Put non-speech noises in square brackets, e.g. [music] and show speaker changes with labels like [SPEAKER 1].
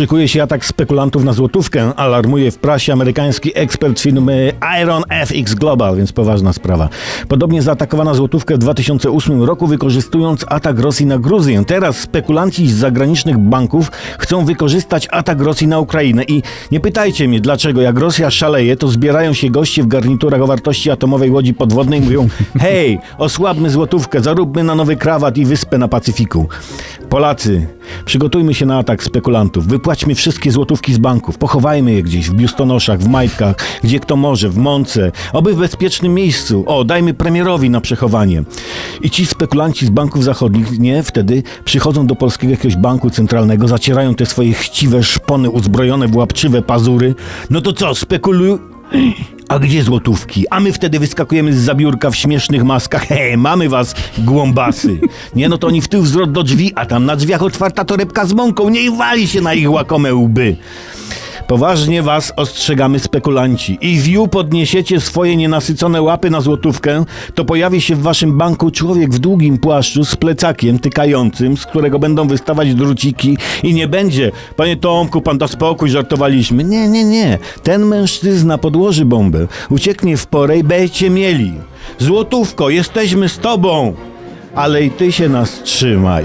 [SPEAKER 1] Szykuje się atak spekulantów na złotówkę, alarmuje w prasie amerykański ekspert firmy Iron FX Global, więc poważna sprawa. Podobnie zaatakowano złotówkę w 2008 roku, wykorzystując atak Rosji na Gruzję. Teraz spekulanci z zagranicznych banków chcą wykorzystać atak Rosji na Ukrainę. I nie pytajcie mnie dlaczego, jak Rosja szaleje, to zbierają się goście w garniturach o wartości atomowej łodzi podwodnej i mówią [laughs] hej, osłabmy złotówkę, zaróbmy na nowy krawat i wyspę na Pacyfiku. Polacy, przygotujmy się na atak spekulantów. Wypłaćmy wszystkie złotówki z banków. Pochowajmy je gdzieś w biustonoszach, w majtkach, gdzie kto może, w mące, oby w bezpiecznym miejscu. O, dajmy premierowi na przechowanie. I ci spekulanci z banków zachodnich, nie, wtedy przychodzą do polskiego jakiegoś banku centralnego, zacierają te swoje chciwe szpony uzbrojone w łapczywe pazury. No to co, spekuluj... [clears throat] A gdzie złotówki? A my wtedy wyskakujemy z zabiórka w śmiesznych maskach. Hej, mamy was, głąbasy. Nie, no to oni w tył wzrot do drzwi, a tam na drzwiach otwarta torebka z mąką. Nie i wali się na ich łakome łby. Poważnie was ostrzegamy spekulanci. I wiu podniesiecie swoje nienasycone łapy na złotówkę, to pojawi się w waszym banku człowiek w długim płaszczu z plecakiem tykającym, z którego będą wystawać druciki i nie będzie. Panie Tomku, pan da spokój, żartowaliśmy. Nie, nie, nie. Ten mężczyzna podłoży bombę, ucieknie w porę i będziecie mieli. Złotówko, jesteśmy z tobą. Ale i ty się nas trzymaj.